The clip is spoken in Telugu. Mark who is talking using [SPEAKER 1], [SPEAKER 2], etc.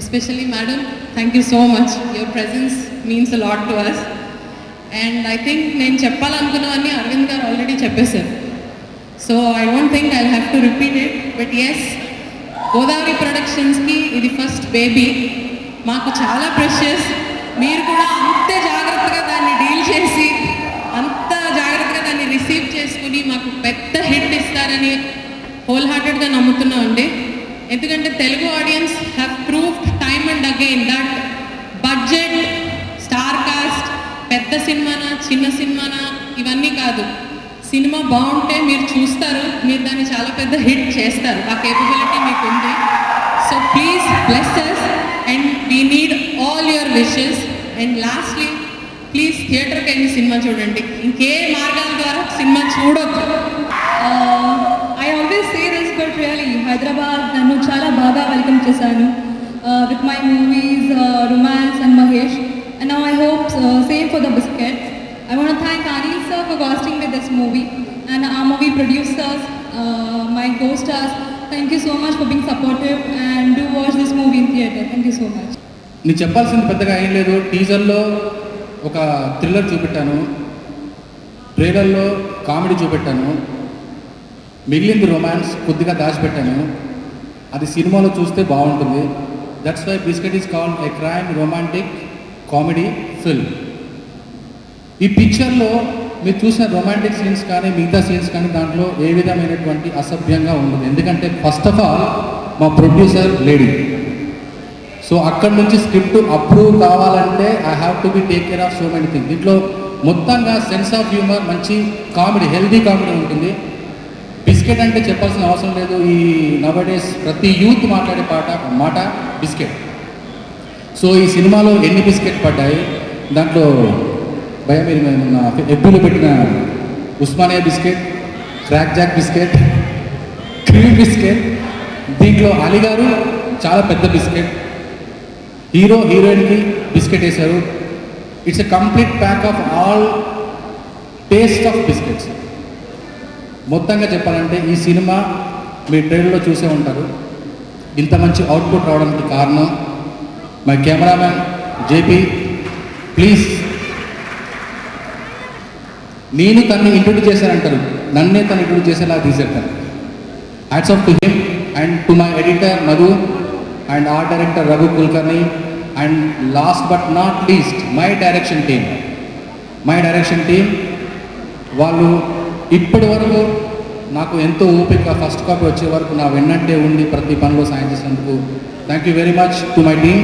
[SPEAKER 1] Especially madam thank you so much your presence means a lot to us and I think నేను చెప్పాలనుకున్నవన్నీ అరవింద్ గారు ఆల్రెడీ చెప్పేశారు. So I don't think I have to repeat it but S Godavari ప్రొడక్షన్స్కి ఇది ఫస్ట్ బేబీ మాకు చాలా ప్రెషర్స్ మీరు కూడా అంతే జాగ్రత్తగా దాన్ని డీల్ చేసి అంత జాగ్రత్తగా దాన్ని రిసీవ్ చేసుకుని మాకు పెద్ద హిట్ ఇస్తారని హోల్ హార్టెడ్గా నమ్ముతున్నామండి. ఎందుకంటే Telugu audience have proved time and again that budget star cast పెద్ద సినిమానా చిన్న సినిమానా ఇవన్నీ కాదు. సినిమా బాగుంటే మీరు చూస్తారు మీరు దాన్ని చాలా పెద్ద హిట్ చేస్తారు. ఆ కేపబిలిటీ మీకు ఉంది. So please blesses and we need all your wishes and lastly please థియేటర్కి వెళ్ళి సినిమా చూడండి. ఇంకే మార్గాల ద్వారా సినిమా చూడొద్దు.
[SPEAKER 2] Uh, సే రియలీ హైదరాబాద్ నన్ను చాలా బాగా వెల్కమ్ చేశాను with my movies romance and Mahesh and now I hope same for the biscuit I want thank Anil sir for casting with this movie and ఆ movie producers my costars thank you so much for being supportive and do watch this movie in theatre thank you so much
[SPEAKER 3] నీకు చెప్పాల్సింది పెద్దగా ఏం లేదు. టీజర్లో ఒక థ్రిల్లర్ చూపెట్టాను. ట్రైలర్లో కామెడీ చూపెట్టాను. మిగిలింది రొమాన్స్ కొద్దిగా దాచిపెట్టాను. అది సినిమాలో చూస్తే బాగుంటుంది. That's why biscuit is called a crime romantic comedy film ఈ పిక్చర్లో మీరు చూసిన రొమాంటిక్ సీన్స్ కానీ మిగతా సీన్స్ కానీ దాంట్లో ఏ విధమైనటువంటి అసభ్యంగా ఉండదు. ఎందుకంటే ఫస్ట్ ఆఫ్ ఆల్ మా ప్రొడ్యూసర్ లేడీ. సో అక్కడి నుంచి స్క్రిప్ట్ అప్రూవ్ కావాలంటే I have to be take care of so many thing దీంట్లో మొత్తంగా సెన్స్ ఆఫ్ హ్యూమర్ మంచి కామెడీ హెల్దీ కామెడీ ఉంటుంది. బిస్కెట్ అంటే చెప్పాల్సిన అవసరం లేదు. ఈ నవడేస్ ప్రతి యూత్ మాట్లాడే పాట మాట బిస్కెట్. సో ఈ సినిమాలో ఎన్ని బిస్కెట్ పడ్డాయి? దాంట్లో భయం మీరు? ఎబ్బులు పెట్టిన Osmania biscuit crack jack biscuit cream biscuit దీంట్లో అలీ గారు చాలా పెద్ద బిస్కెట్. హీరో హీరోయిన్కి బిస్కెట్ వేశారు. It's a complete pack of all taste of biscuits. మొత్తంగా చెప్పాలంటే ఈ సినిమా మీ ట్రైలర్లో చూసే ఉంటారు. ఇంత మంచి అవుట్పుట్ రావడానికి కారణం మై కెమెరామ్యాన్ జేపీ. ప్లీజ్. నేను తన్ని ఇంట్రొడ్యూస్ చేశానంటారు. నన్నే తను ఇంట్రొడ్యూస్ చేసేలా తీసేస్తాను hats off to him and to my editor Madhu and art director Raghu Kulkarni and last but not least my direction team my direction team వాళ్ళు ఇప్పటి వరకు నాకు ఎంతో ఓపిక ఫస్ట్ కాపీ వచ్చే వరకు నా వెన్నంటే ఉండి ప్రతి పనిలో సాయం చేసినందుకు thank you very much to my team